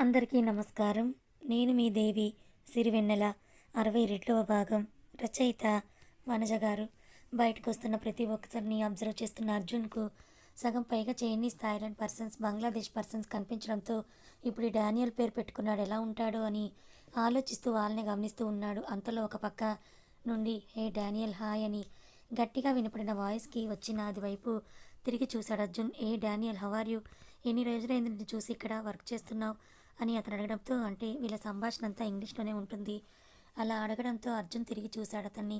అందరికీ నమస్కారం. నేను మీ దేవి సిరివెన్నెల అరవై రెండవ భాగం రచయిత వనజ గారు. బయటకు వస్తున్న ప్రతి ఒక్కరిని అబ్జర్వ్ చేస్తున్న అర్జున్కు సగం పైగా Chinese Thailand persons Bangladesh persons కనిపించడంతో ఇప్పుడు ఈ డానియల్ పేరు పెట్టుకున్నాడు. ఎలా ఉంటాడో అని ఆలోచిస్తూ వాళ్ళని గమనిస్తూ ఉన్నాడు. అంతలో ఒక పక్క నుండి హే డానియల్ హాయ్ అని గట్టిగా వినపడిన వాయిస్కి వచ్చిన అది వైపు తిరిగి చూశాడు Arjun. Hey Daniel how are you? ఎన్ని రోజులైంది నిన్ను చూసి ఇక్కడ వర్క్ చేస్తున్నావు? అని అతను అడగడంతో అంటే వీళ్ళ సంభాషణ అంతా ఇంగ్లీష్లోనే ఉంటుంది. అలా అడగడంతో అర్జున్ తిరిగి చూశాడు అతన్ని.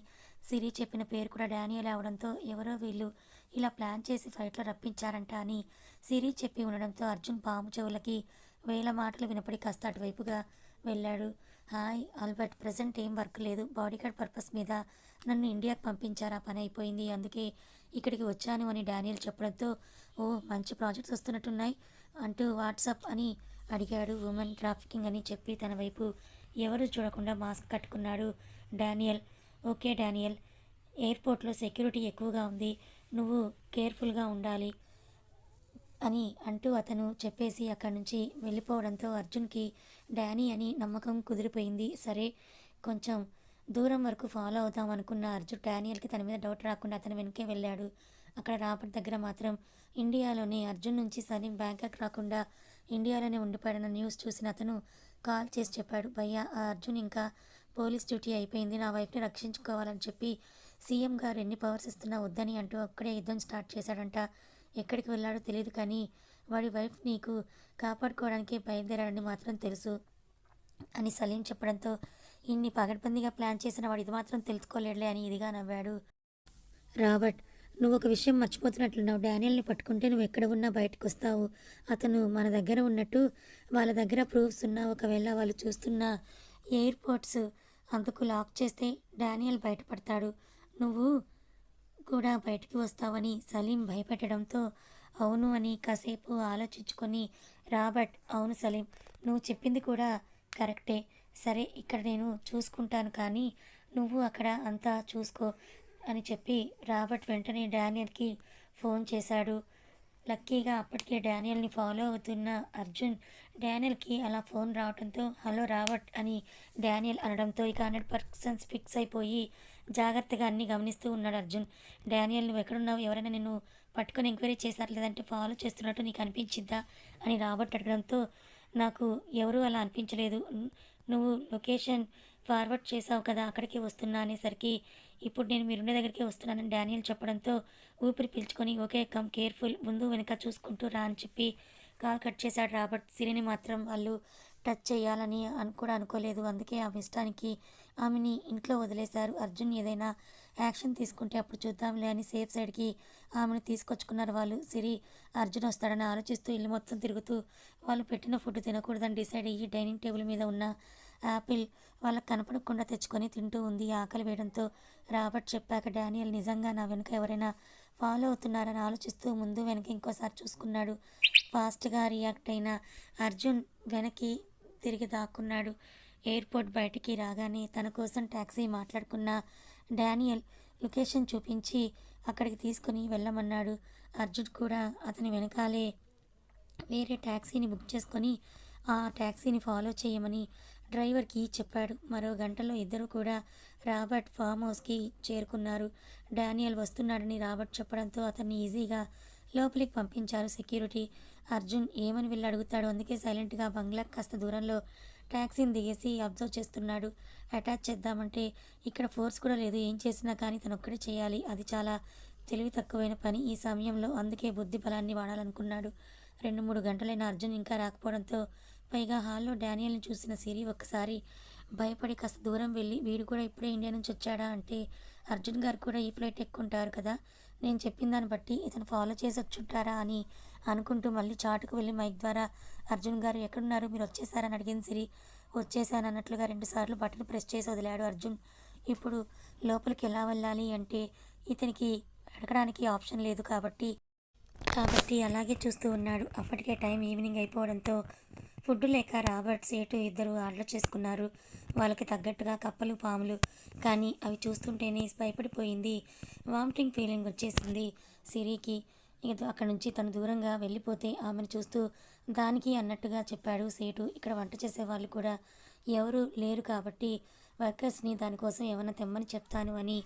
సిరి చెప్పిన పేరు కూడా డానియల్ అవడంతో ఎవరో వీళ్ళు ఇలా ప్లాన్ చేసి ఫైట్లో రప్పించారంట అని సిరి చెప్పి ఉండడంతో అర్జున్ పాము చెవులకి వేల మాటలు వినపడి కాస్త అటువైపుగా వెళ్ళాడు. హాయ్ ఆల్బర్ట్ ప్రజెంట్ ఏం వర్క్ లేదు. బాడీగార్డ్ పర్పస్ మీద నన్ను ఇండియాకి పంపించారా. పని అయిపోయింది. అందుకే ఇక్కడికి వచ్చాను అని డానియల్ చెప్పడంతో ఓ మంచి ప్రాజెక్ట్స్ వస్తున్నట్టున్నాయి అంటూ వాట్సాప్ అని అడిగాడు. ఉమెన్ ట్రాఫికింగ్ అని చెప్పి తన వైపు ఎవరు చూడకుండా మాస్క్ కట్టుకున్నాడు డానియల్. ఓకే డానియల్ ఎయిర్పోర్ట్లో సెక్యూరిటీ ఎక్కువగా ఉంది. నువ్వు కేర్ఫుల్గా ఉండాలి అని అంటూ అతను చెప్పేసి అక్కడి నుంచి వెళ్ళిపోవడంతో అర్జున్కి డానీ అని నమ్మకం కుదిరిపోయింది. సరే కొంచెం దూరం వరకు ఫాలో అవుదాం అనుకున్న అర్జున్ డానియల్కి తన మీద డౌట్ రాకుండా అతను వెనకే వెళ్ళాడు. అక్కడ రాబర్ట్ దగ్గర మాత్రం ఇండియాలోనే అర్జున్ నుంచి సలీం బ్యాంకాక్ రాకుండా ఇండియాలోనే ఉండిపోయాడన్న న్యూస్ చూసిన అతను కాల్ చేసి చెప్పాడు భయ్యా ఆ అర్జున్ ఇంకా పోలీస్ డ్యూటీ అయిపోయింది నా వైఫ్ని రక్షించుకోవాలని చెప్పి సీఎం గారు ఎన్ని పవర్స్ ఇస్తున్నా వద్దని అంటూ అక్కడే యుద్ధం స్టార్ట్ చేశాడంట. ఎక్కడికి వెళ్ళాడో తెలియదు కానీ వాడి వైఫ్ నీకు కాపాడుకోవడానికి బయలుదేరాడని మాత్రం తెలుసు అని సలీం చెప్పడంతో ఇన్ని పగడ్బందీగా ప్లాన్ చేసిన వాడు ఇది మాత్రం తెలుసుకోలేడులే అని ఇదిగా నవ్వాడు రాబర్ట్. నువ్వు ఒక విషయం మర్చిపోతున్నట్లున్నావు డానియల్ని పట్టుకుంటే నువ్వు ఎక్కడ ఉన్నా బయటకు వస్తావు అతను మన దగ్గర ఉన్నట్టు వాళ్ళ దగ్గర ప్రూఫ్స్ ఉన్నా ఒకవేళ వాళ్ళు చూస్తున్న ఎయిర్పోర్ట్స్ అందుకు లాక్ చేస్తే డానియల్ బయటపడతాడు. నువ్వు కూడా బయటికి వస్తావని సలీం భయపెట్టడంతో అవును అని కాసేపు ఆలోచించుకొని రాబర్ట్ అవును సలీం నువ్వు చెప్పింది కూడా కరెక్టే. సరే ఇక్కడ నేను చూసుకుంటాను కానీ నువ్వు అక్కడ అంతా చూసుకో. అని చెప్పి రాబర్ట్ వెంటనే డానియల్కి ఫోన్ చేశాడు. లక్కీగా అప్పటికే డానియల్ని ఫాలో అవుతున్న అర్జున్ డానియల్కి అలా ఫోన్ రావడంతో హలో రాబర్ట్ అని డానియల్ అనడంతో ఇక హండ్రెడ్ పర్సెంట్ ఫిక్స్ అయిపోయి జాగ్రత్తగా అన్ని గమనిస్తూ ఉన్నాడు అర్జున్. డానియల్ నువ్వు ఎక్కడున్నావు? ఎవరైనా నిన్ను పట్టుకొని ఎంక్వైరీ చేశారు లేదంటే ఫాలో చేస్తున్నట్టు నీకు అనిపించిందా? అని రాబర్ట్ అడగడంతో నాకు ఎవరూ అలా అనిపించలేదు. నువ్వు లొకేషన్ ఫార్వర్డ్ చేసావు కదా అక్కడికి వస్తున్నా అనేసరికి ఇప్పుడు నేను మీరుండే దగ్గరికి వస్తున్నానని డానియల్ చెప్పడంతో ఊపిరి పీల్చుకొని ఓకే కమ్ కేర్ఫుల్ ముందు వెనక చూసుకుంటూ రా అని చెప్పి కాల్ కట్ చేశాడు రాబర్ట్. సిరిని మాత్రం వాళ్ళు టచ్ చేయాలని అని కూడా అనుకోలేదు. అందుకే ఆమె ఇష్టానికి ఆమెని ఇంట్లో వదిలేశారు. అర్జున్ ఏదైనా యాక్షన్ తీసుకుంటే అప్పుడు చూద్దాంలే అని సేఫ్ సైడ్కి ఆమెను తీసుకొచ్చుకున్నారు వాళ్ళు. సిరి అర్జున్ వస్తాడని ఆలోచిస్తూ ఇల్లు మొత్తం తిరుగుతూ వాళ్ళు పెట్టిన ఫుడ్ తినకూడదని డిసైడ్ అయ్యి డైనింగ్ టేబుల్ మీద ఉన్న యాపిల్ వాళ్ళకి కనపడకుండా తెచ్చుకొని తింటూ ఉంది. ఆకలి వేయడంతో రాబర్ట్ చెప్పాక డానియల్ నిజంగా నా వెనుక ఎవరైనా ఫాలో అవుతున్నారని ఆలోచిస్తూ ముందు వెనక ఇంకోసారి చూసుకున్నాడు. ఫాస్ట్గా రియాక్ట్ అయిన అర్జున్ వెనక్కి తిరిగి దాక్కున్నాడు. ఎయిర్పోర్ట్ బయటికి రాగానే తన కోసం ట్యాక్సీ మాట్లాడుకున్న డానియల్ లొకేషన్ చూపించి అక్కడికి తీసుకుని వెళ్ళమన్నాడు. అర్జున్ కూడా అతని వెనకాలే వేరే ట్యాక్సీని బుక్ చేసుకొని ఆ ట్యాక్సీని ఫాలో చేయమని డ్రైవర్కి చెప్పాడు. మరో గంటలో ఇద్దరు కూడా రాబర్ట్ ఫామ్ హౌస్కి చేరుకున్నారు. డానియల్ వస్తున్నాడని రాబర్ట్ చెప్పడంతో అతన్ని ఈజీగా లోపలికి పంపించారు సెక్యూరిటీ. అర్జున్ ఏమని వెళ్ళి అడుగుతాడు? అందుకే సైలెంట్గా బంగ్లా కాస్త దూరంలో ట్యాక్సీని దిగేసి అబ్జర్వ్ చేస్తున్నాడు. అటాచ్ చేద్దామంటే ఇక్కడ ఫోర్స్ కూడా లేదు. ఏం చేసినా కానీ తను ఒక్కడే చేయాలి. అది చాలా తెలివి తక్కువైన పని ఈ సమయంలో. అందుకే బుద్ధి బలాన్ని వాడాలనుకున్నాడు. రెండు మూడు గంటలైన అర్జున్ ఇంకా రాకపోవడంతో పైగా హాల్లో డానియల్ని చూసిన సిరి ఒక్కసారి భయపడి కాస్త దూరం వెళ్ళి వీడు కూడా ఇప్పుడే ఇండియా నుంచి వచ్చాడా అంటే అర్జున్ గారు కూడా ఈ ఫ్లైట్ ఎక్కుంటారు కదా నేను చెప్పిన దాన్ని బట్టి ఇతను ఫాలో చేసి వచ్చుంటారా అని అనుకుంటూ మళ్ళీ చాటుకు వెళ్ళి మైక్ ద్వారా అర్జున్ గారు ఎక్కడున్నారు మీరు వచ్చేసారని అడిగింది సిరి. వచ్చేసాను అన్నట్లుగా రెండుసార్లు బటన్ ప్రెస్ చేసి వదిలాడు అర్జున్. ఇప్పుడు లోపలికి ఎలా వెళ్ళాలి అంటే ఇతనికి అడగడానికి ఆప్షన్ లేదు కాబట్టి కాబట్టి అలాగే చూస్తూ ఉన్నాడు. అప్పటికే టైం ఈవినింగ్ అయిపోవడంతో ఫుడ్ లేక రాబర్ట్ సేటు ఇద్దరు ఆర్డర్ చేసుకున్నారు. వాళ్ళకి తగ్గట్టుగా కప్పలు పాములు కానీ అవి చూస్తుంటేనే భయపడిపోయింది. వామిటింగ్ ఫీలింగ్ వచ్చేసింది సిరికి. అక్కడ నుంచి తను దూరంగా వెళ్ళిపోతే ఆమెను చూస్తూ దానికి అన్నట్టుగా చెప్పాడు సేటు. ఇక్కడ వంట చేసే వాళ్ళు కూడా ఎవరు లేరు కాబట్టి వర్కర్స్ని దానికోసం ఏమైనా తెమ్మని చెప్తాను అని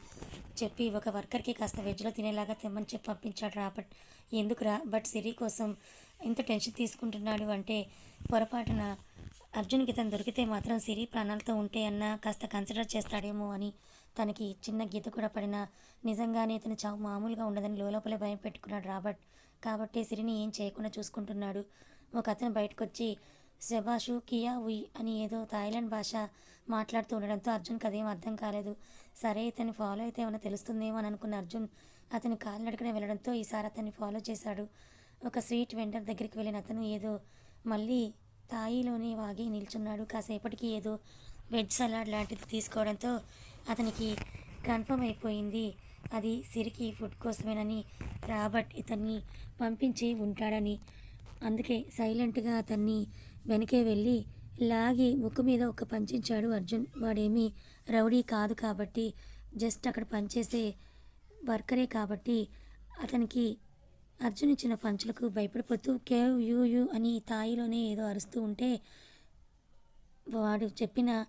చెప్పి ఒక వర్కర్కి కాస్త వెజ్లో తినేలాగా తెమ్మని చెప్పి పంపించాడు రాబర్ట్. ఎందుకురా? బట్ సిరి కోసం ఎంత టెన్షన్ తీసుకుంటున్నాడు అంటే పొరపాటున అర్జున్కి తను దొరికితే మాత్రం సిరి ప్రాణాలతో ఉంటే అన్న కాస్త కన్సిడర్ చేస్తాడేమో అని తనకి చిన్న గీత కూడా పడినా నిజంగానే ఇతను చావు మామూలుగా ఉండదని లోపలే భయం పెట్టుకున్నాడు రాబర్ట్. కాబట్టి సిరిని ఏం చేయకుండా చూసుకుంటున్నాడు. ఒక అతను బయటకు వచ్చి శబాషు కియా ఉయ్ అని ఏదో థాయిలాండ్ భాష మాట్లాడుతూ ఉండడంతో అర్జున్కి అదేం అర్థం కాలేదు. సరే ఇతన్ని ఫాలో అయితే ఏమైనా తెలుస్తుందేమో అని అనుకున్న అర్జున్ అతని కాలినడకనే వెళ్ళడంతో ఈసారి అతన్ని ఫాలో చేశాడు. ఒక స్వీట్ వెండర్ దగ్గరికి వెళ్ళిన అతను ఏదో మళ్ళీ తాయిలోనే వాగి నిల్చున్నాడు. కాసేపటికి ఏదో వెజ్ సలాడ్ లాంటిది తీసుకోవడంతో అతనికి కన్ఫర్మ్ అయిపోయింది. అది సిరికి ఫుడ్ కోసమేనని రాబర్ట్ ఇతన్ని పంపించి ఉంటాడని. అందుకే సైలెంట్గా అతన్ని వెనకే వెళ్ళి లాగి ముక్కు మీద ఒక పంచించాడు అర్జున్. వాడేమీ రౌడీ కాదు కాబట్టి జస్ట్ అక్కడ పనిచేసే వర్కరే కాబట్టి అతనికి అర్జున్ ఇచ్చిన పంచులకు భయపడిపోతూ కేవ్ యూ యూ అని తాయిలోనే ఏదో అరుస్తూ ఉంటే వాడు చెప్పిన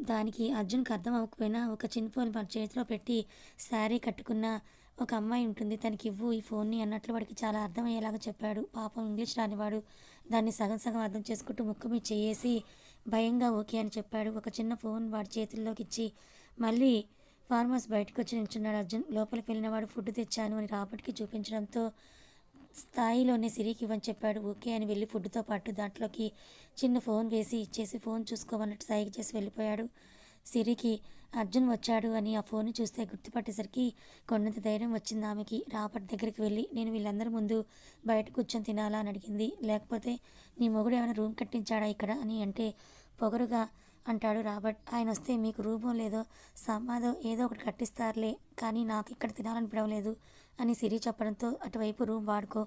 దానికి అర్జున్కి అర్థం అవ్వకపోయినా ఒక చిన్న ఫోన్ మన చేతిలో పెట్టి శారీ కట్టుకున్న ఒక అమ్మాయి ఉంటుంది. తనకి ఇవ్వు ఈ ఫోన్ని అన్నట్లు వాడికి చాలా అర్థమయ్యేలాగా చెప్పాడు. పాపం ఇంగ్లీష్ రానివాడు దాన్ని సగం సగం అర్థం చేసుకుంటూ ముక్కు మీద చేసి భయంగా ఓకే అని చెప్పాడు. ఒక చిన్న ఫోన్ వాడి చేతుల్లోకి ఇచ్చి మళ్ళీ ఫార్మర్స్ బయటకు వచ్చి నిల్చున్నాడు అర్జున్. లోపలికి వెళ్ళిన వాడు ఫుడ్ తెచ్చాను అని రాబర్ట్కి చూపించడంతో స్థాయిలోనే సిరికి ఇవ్వని చెప్పాడు. ఓకే అని వెళ్ళి ఫుడ్తో పాటు దాంట్లోకి చిన్న ఫోన్ వేసి ఇచ్చేసి ఫోన్ చూసుకోమన్నట్టు సైగ చేసి వెళ్ళిపోయాడు. సిరికి అర్జున్ వచ్చాడు అని ఆ ఫోన్ చూస్తే గుర్తుపట్టేసరికి కొండంత ధైర్యం వచ్చింది ఆమెకి. రాబర్ట్ దగ్గరికి వెళ్ళి నేను వీళ్ళందరి ముందు బయట కూర్చొని తినాలా? అని అడిగింది. లేకపోతే నీ మొగుడు ఏమైనా రూమ్ కట్టించాడా ఇక్కడ? అని అంటే పొగరుగా అంటాడు రాబర్ట్. ఆయన వస్తే మీకు రూమో లేదో సమాధో ఏదో ఒకటి కట్టిస్తారులే కానీ నాకు ఇక్కడ తినాలనిపడం లేదు అని సిరి చెప్పడంతో అటువైపు రూమ్ వాడుకో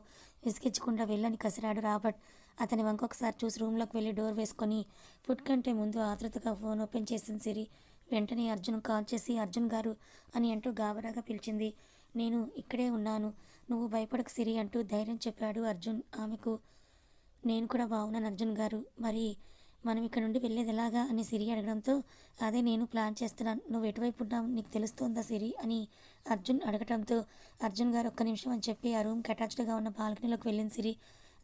విసిగించకుండా వెళ్ళని కసిరాడు రాబర్ట్. అతని వంకొకసారి చూసి రూమ్లోకి వెళ్ళి డోర్ వేసుకొని ఫుడ్ కంటే ముందు ఆతృతగా ఫోన్ ఓపెన్ చేసింది సిరి. వెంటనే అర్జున్ కాల్ చేసి అర్జున్ గారు అని అంటూ గాబరాగా పిలిచింది. నేను ఇక్కడే ఉన్నాను. నువ్వు భయపడకు సిరి అంటూ ధైర్యం చెప్పాడు అర్జున్. ఆమెకు నేను కూడా బాగున్నాను అర్జున్ గారు. మరి మనం ఇక్కడ నుండి వెళ్ళేది ఎలాగా? అని సిరి అడగడంతో అదే నేను ప్లాన్ చేస్తున్నాను. నువ్వు ఎటువైపు ఉన్నావు? నీకు తెలుస్తోందా సిరి? అని అర్జున్ అడగటంతో అర్జున్ గారు ఒక్క నిమిషం అని చెప్పి ఆ రూమ్కి అటాచ్డ్గా ఉన్న బాల్కనీలోకి వెళ్ళింది సిరి.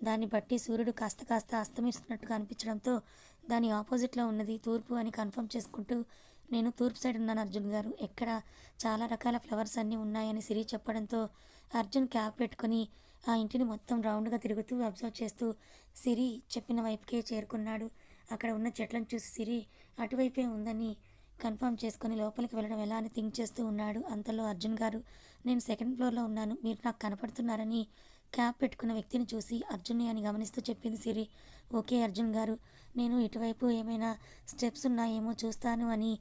దాన్ని బట్టి సూర్యుడు కాస్త కాస్త అస్తమిస్తున్నట్టుగా అనిపించడంతో దాని ఆపోజిట్లో ఉన్నది తూర్పు అని కన్ఫర్మ్ చేసుకుంటూ నేను తూర్పు సైడ్ ఉన్నాను అర్జున్ గారు. ఎక్కడ చాలా రకాల ఫ్లవర్స్ అన్నీ ఉన్నాయని సిరి చెప్పడంతో అర్జున్ క్యాప్ పెట్టుకొని ఆ ఇంటిని మొత్తం రౌండ్గా తిరుగుతూ అబ్జర్వ్ చేస్తూ సిరి చెప్పిన వైపుకే చేరుకున్నాడు. అక్కడ ఉన్న చెట్లను చూసి సిరి అటువైపే ఉందని కన్ఫర్మ్ చేసుకుని లోపలికి వెళ్ళడం ఎలా అని థింక్ చేస్తూ ఉన్నాడు. అంతలో అర్జున్ గారు నేను సెకండ్ ఫ్లోర్లో ఉన్నాను. మీరు నాకు కనపడుతున్నారని క్యాప్ పెట్టుకున్న వ్యక్తిని చూసి అర్జున్ని అని గమనిస్తూ చెప్పింది సిరి. ఓకే అర్జున్ గారు నేను ఇటువైపు ఏమైనా స్టెప్స్ ఉన్నాయేమో చూస్తాను అని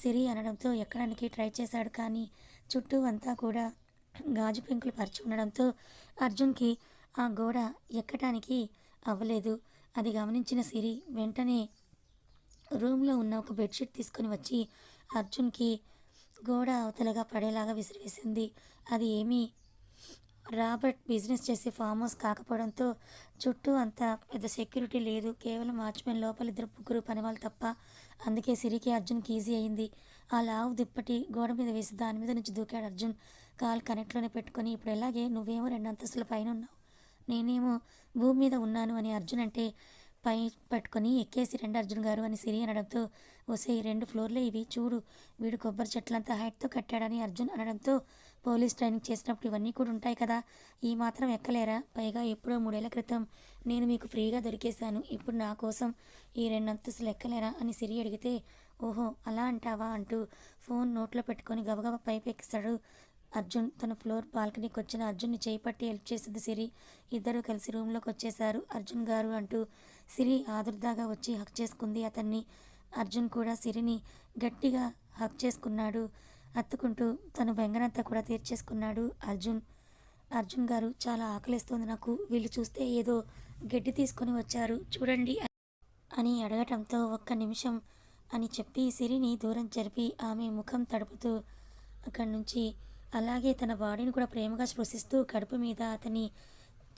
సిరి అనడంతో ఎక్కడానికి ట్రై చేశాడు కానీ చుట్టూ అంతా కూడా గాజు పెంకులు పరిచి ఉండడంతో అర్జున్కి ఆ గోడ ఎక్కడానికి అవ్వలేదు. అది గమనించిన సిరి వెంటనే రూమ్లో ఉన్న ఒక బెడ్షీట్ తీసుకొని వచ్చి అర్జున్కి గోడ అవతలగా పడేలాగా విసిరివేసింది. అది ఏమీ రాబర్ట్ బిజినెస్ చేసే ఫామ్ హౌస్ కాకపోవడంతో చుట్టూ అంతా పెద్ద సెక్యూరిటీ లేదు. కేవలం వాచ్మెన్ లోపల ఇద్దరు ముగ్గురు పని వాళ్ళు తప్ప అందుకే సిరికి అర్జున్కి ఈజీ అయింది. ఆ లావు దిప్పటి గోడ మీద వేసి దాని మీద నుంచి దూకాడు అర్జున్. కాల్ కనెక్ట్లోనే పెట్టుకొని ఇప్పుడు ఎలాగే? నువ్వేమో రెండు అంతస్తుల పైన ఉన్నావు. నేనేమో భూమి మీద ఉన్నాను అని అర్జున్ అంటే పై పెట్టుకొని ఎక్కేసి రెండు అర్జున్ గారు అని సిరి అనడంతో వసే ఈ రెండు ఫ్లోర్లే ఇవి. చూడు వీడు కొబ్బరి చెట్లంతా హైట్తో కట్టాడని అర్జున్ అనడంతో పోలీస్ ట్రైనింగ్ చేసినప్పుడు ఇవన్నీ కూడా ఉంటాయి కదా. ఈ మాత్రం ఎక్కలేరా? పైగా ఎప్పుడో మూడేళ్ళ క్రితం నేను మీకు ఫ్రీగా దొరికేశాను. ఇప్పుడు నా కోసం ఈ రెండు అంతస్తులు ఎక్కలేరా అని సిరి అడిగితే ఓహో అలా అంటావా అంటూ ఫోన్ నోట్లో పెట్టుకొని గబగబా పైపు ఎక్కిస్తాడు అర్జున్. తన ఫ్లోర్ బాల్కనీకి వచ్చిన అర్జున్ని చేయి పట్టి హెల్ప్ చేసింది సిరి. ఇద్దరు కలిసి రూమ్లోకి వచ్చేశారు అర్జున్ గారు అంటూ సిరి ఆదుర్దాగా వచ్చి హక్ చేసుకుంది అతన్ని. అర్జున్ కూడా సిరిని గట్టిగా హక్ చేసుకున్నాడు. అత్తుకుంటూ తను బెంగనంతా కూడా తీర్చేసుకున్నాడు అర్జున్. అర్జున్ గారు చాలా ఆకలిస్తోంది నాకు. వీళ్ళు చూస్తే ఏదో గడ్డి తీసుకొని వచ్చారు. చూడండి అని అడగటంతో ఒక్క నిమిషం అని చెప్పి సిరిని దూరం జరిపి ఆమె ముఖం తడుపుతూ అక్కడి నుంచి అలాగే తన బాడీని కూడా ప్రేమగా స్పృశిస్తూ కడుపు మీద అతని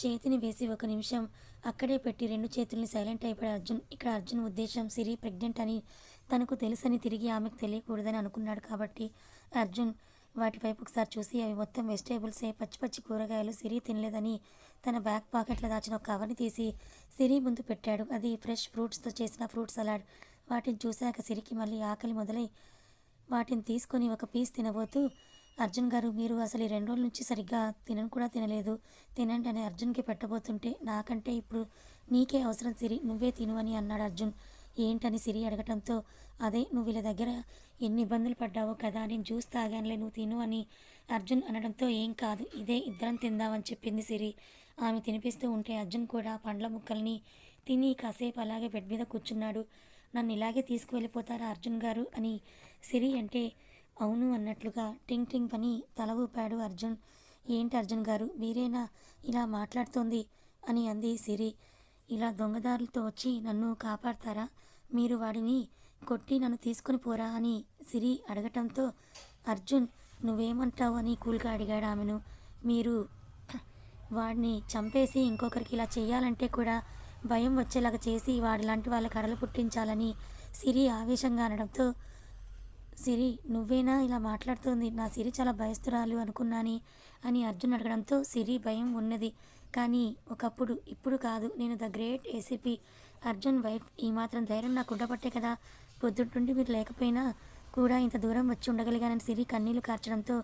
చేతిని వేసి ఒక నిమిషం అక్కడే పెట్టి రెండు చేతుల్ని సైలెంట్ అయిపోయాడు అర్జున్. ఇక్కడ అర్జున్ ఉద్దేశం సిరి ప్రెగ్నెంట్ అని తనకు తెలుసని తిరిగి ఆమెకు తెలియకూడదని అనుకున్నాడు కాబట్టి అర్జున్ వాటి వైపు ఒకసారి చూసి అవి మొత్తం వెజిటేబుల్సే పచ్చి పచ్చి కూరగాయలు సిరి తినలేదని తన బ్యాక్ పాకెట్లో దాచిన ఒక కవర్ని తీసి సిరి ముందు పెట్టాడు. అది ఫ్రెష్ ఫ్రూట్స్తో చేసిన ఫ్రూట్ సలాడ్. వాటిని చూశాక సిరికి మళ్ళీ ఆకలి మొదలై వాటిని తీసుకొని ఒక పీస్ తినబోతూ అర్జున్ గారు మీరు అసలు ఈ రెండు రోజుల నుంచి సరిగ్గా తినను కూడా తినలేదు. తినండి అని అర్జున్కి పెట్టబోతుంటే నాకంటే ఇప్పుడు నీకే అవసరం సిరి నువ్వే తిను అని అన్నాడు అర్జున్. ఏంటని సిరి అడగటంతో అదే నువ్వు వీళ్ళ దగ్గర ఎన్ని ఇబ్బందులు పడ్డావో కదా నేను జ్యూస్ తాగానులే నువ్వు తిను అని అర్జున్ అనడంతో ఏం కాదు ఇదే ఇద్దరం తిందామని చెప్పింది సిరి. ఆమె తినిపిస్తూ ఉంటే అర్జున్ కూడా పండ్ల ముక్కల్ని తిని కాసేపు అలాగే బెడ్ మీద కూర్చున్నాడు. నన్ను ఇలాగే తీసుకువెళ్ళిపోతారా అర్జున్ గారు? అని సిరి అంటే అవును అన్నట్లుగా టింగ్ టింగ్ పని తల ఊపాడు అర్జున్. ఏంటి అర్జున్ గారు మీరేనా ఇలా మాట్లాడుతోంది? అని అంది సిరి. ఇలా దొంగదారులతో వచ్చి నన్ను కాపాడతారా? మీరు వాడిని కొట్టి నన్ను తీసుకుని పోరా అని సిరి అడగటంతో అర్జున్ నువ్వేమంటావు? అని కూల్గా అడిగాడు ఆమెను. మీరు వాడిని చంపేసి ఇంకొకరికి ఇలా చేయాలంటే కూడా భయం వచ్చేలాగా చేసి వాడి లాంటి వాళ్ళ కడలు పుట్టించాలని సిరి ఆవేశంగా అనడంతో సిరి నువ్వేనా ఇలా మాట్లాడుతుంది? నా సిరి చాలా భయస్తురాలు అనుకున్నాని? అని అర్జున్ అడగడంతో సిరి భయం ఉన్నది. కానీ ఒకప్పుడు ఇప్పుడు కాదు. నేను the great ACP Arjun wife ఈ మాత్రం ధైర్యం నాకు ఉండబట్టే కదా. పొద్దుంటుండి మీరు లేకపోయినా కూడా ఇంత దూరం వచ్చి ఉండగలిగానని సిరి కన్నీళ్ళు కార్చడంతో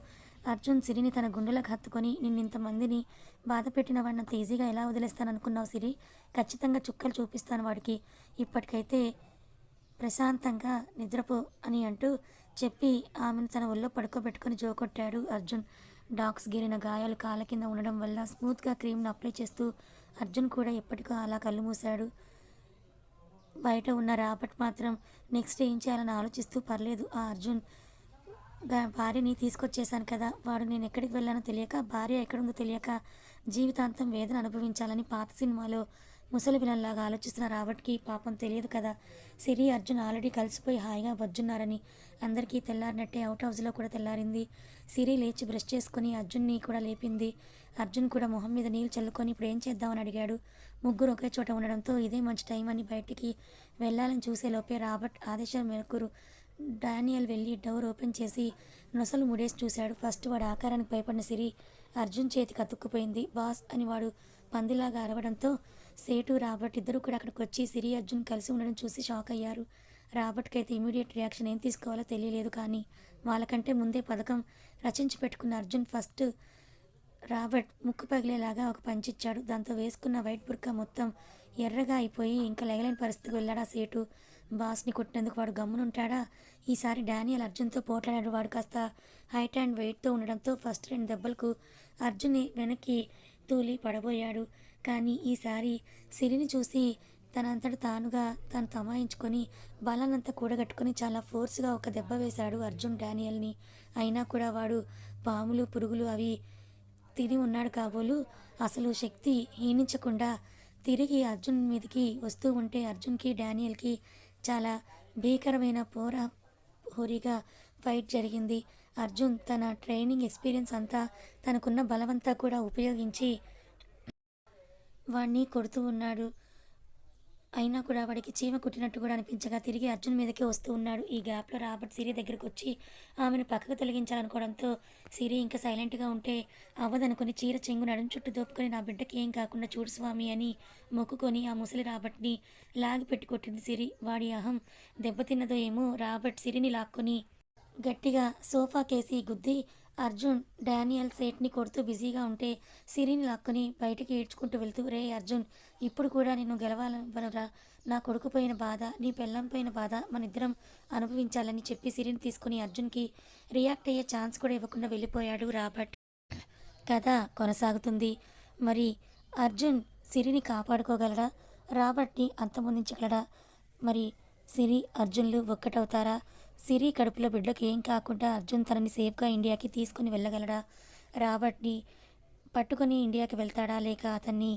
అర్జున్ సిరిని తన గుండెలకు హత్తుకొని నిన్నింతమందిని బాధ పెట్టిన వాడిని అంత ఈజీగా ఎలా వదిలేస్తాననుకున్నావు సిరి? ఖచ్చితంగా చుక్కలు చూపిస్తాను వాడికి. ఇప్పటికైతే ప్రశాంతంగా నిద్రపో అని అంటూ చెప్పి ఆమెను తన ఒళ్ళో పడుకోబెట్టుకొని జోకొట్టాడు అర్జున్. డాగ్స్ గిరిన గాయాలు కాళ్ళ కింద ఉండడం వల్ల స్మూత్గా క్రీమ్ను అప్లై చేస్తూ అర్జున్ కూడా ఎప్పటికో అలా కళ్ళు మూశాడు. బయట ఉన్న రాబర్ట్ మాత్రం నెక్స్ట్ ఏం చేయాలని ఆలోచిస్తూ పర్లేదు. ఆ అర్జున్ భార్యని తీసుకొచ్చేసాను కదా. వాడు నేను ఎక్కడికి వెళ్ళానో తెలియక భార్య ఎక్కడుందో తెలియక జీవితాంతం వేదన అనుభవించాలని పాత సినిమాలో ముసలి విలన్లాగా ఆలోచిస్తున్న రాబర్ట్కి పాపం తెలియదు కదా. సిరి అర్జున్ ఆల్రెడీ కలిసిపోయి హాయిగా వజ్జున్నారని అందరికీ తెల్లారినట్టే అవుట్ హౌస్లో కూడా తెల్లారింది. సిరి లేచి బ్రష్ చేసుకుని అర్జున్ని కూడా లేపింది. అర్జున్ కూడా మొహం మీద నీళ్ళు చల్లుకొని ఇప్పుడు ఏం చేద్దామని అడిగాడు. ముగ్గురు ఒకే చోట ఉండడంతో ఇదే మంచి టైం అని బయటికి వెళ్ళాలని చూసే లోపే రాబర్ట్ ఆదేశాల మేరకు డానియల్ వెళ్ళి డోర్ ఓపెన్ చేసి నొసలు ముడేసి చూశాడు. ఫస్ట్ వాడు ఆకారానికి భయపడిన సిరి అర్జున్ చేతికి అతుక్కుపోయింది. బాస్ అని వాడు పందిలాగా అరవడంతో సేటు రాబర్ట్ ఇద్దరు కూడా అక్కడికి వచ్చి సిరి అర్జున్ కలిసి ఉండడం చూసి షాక్ అయ్యారు. రాబర్ట్కి అయితే ఇమీడియట్ రియాక్షన్ ఏం తీసుకోవాలో తెలియలేదు కానీ వాళ్ళకంటే ముందే పథకం రచించి పెట్టుకున్న అర్జున్ ఫస్ట్ రాబర్ట్ ముక్కు పగిలేలాగా ఒక పంచిచ్చాడు. దాంతో వేసుకున్న వైట్ బుర్కా మొత్తం ఎర్రగా అయిపోయి ఇంకా లెగలేని పరిస్థితికి వెళ్ళాడా సేటు? బాస్ని కొట్టినందుకు వాడు గమ్మునుంటాడా? ఈసారి డానియల్ అర్జున్తో పోట్లాడాడు వాడు కాస్త హైట్ అండ్ వెయిట్తో ఉండడంతో ఫస్ట్ రెండు దెబ్బలకు అర్జున్ని వెనక్కి తూలి పడబోయాడు. కానీ ఈసారి సిరిని చూసి తనంతట తానుగా తను తమాయించుకొని బలానంతా కూడగట్టుకొని చాలా ఫోర్స్గా ఒక దెబ్బ వేశాడు అర్జున్ డానియల్ని. అయినా కూడా వాడు పాములు పురుగులు అవి తిని ఉన్నాడు కాబోలు. అసలు శక్తి హీనించకుండా తిరిగి అర్జున్ మీదకి వస్తూ ఉంటే అర్జున్కి డానియల్కి చాలా భీకరమైన పోరా హోరీగా ఫైట్ జరిగింది. అర్జున్ తన ట్రైనింగ్ ఎక్స్పీరియన్స్ అంతా తనకున్న బలమంతా కూడా ఉపయోగించి వాణ్ణి కొడుతూ ఉన్నాడు. అయినా కూడా వాడికి చీమ కుట్టినట్టు కూడా అనిపించగా తిరిగి అర్జున్ మీదకే వస్తూ ఉన్నాడు. ఈ గ్యాప్లో రాబర్ట్ సిరి దగ్గరకు వచ్చి ఆమెను పక్కకు తొలగించాలనుకోవడంతో సిరి ఇంకా సైలెంట్గా ఉంటే అవ్వదనుకుని చీర చెంగు నడుం చుట్టూ దోపుకొని నా బిడ్డకి ఏం కాకుండా చూడు స్వామి అని మొక్కుకొని ఆ ముసలి రాబర్ట్ని లాగి పెట్టి కొట్టింది సిరి. వాడి అహం దెబ్బతిన్నదో ఏమో రాబర్ట్ సిరిని లాక్కొని గట్టిగా సోఫా కేసి గుద్ది అర్జున్ డానియల్ సేట్ని కొడుతూ బిజీగా ఉంటే సిరిని లాక్కుని బయటికి ఈడ్చుకుంటూ వెళ్తూ రే అర్జున్ ఇప్పుడు కూడా నిన్ను గెలవాలనురా నా కొడుకు పోయిన బాధ నీ పెళ్ళం పోయిన బాధ మన ఇద్దరం అనుభవించాలని చెప్పి సిరిని తీసుకుని అర్జున్కి రియాక్ట్ అయ్యే ఛాన్స్ కూడా ఇవ్వకుండా వెళ్ళిపోయాడు రాబర్ట్. కథ కొనసాగుతుంది. మరి అర్జున్ సిరిని కాపాడుకోగలడా రాబర్ట్ని అంతమొందించగలడా? మరి సిరి అర్జున్లు ఒక్కటవుతారా? సిరి కడుపులో బిడ్డకు ఏం కాకుండా అర్జున్ తనని సేఫ్గా ఇండియాకి తీసుకుని వెళ్ళగలడా? రాబర్ట్ని పట్టుకొని ఇండియాకి వెళ్తాడా? లేక అతన్ని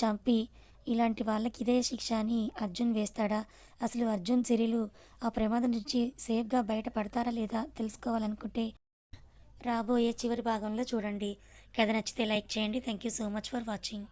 చంపి ఇలాంటి వాళ్ళకి ఇదే శిక్ష అని అర్జున్ వేస్తాడా? అసలు అర్జున్ సిరిలు ఆ ప్రమాదం నుంచి సేఫ్గా బయటపడతారా లేదా తెలుసుకోవాలనుకుంటే రాబోయే చివరి భాగంలో చూడండి. కథ నచ్చితే లైక్ చేయండి. Thank you so much for watching.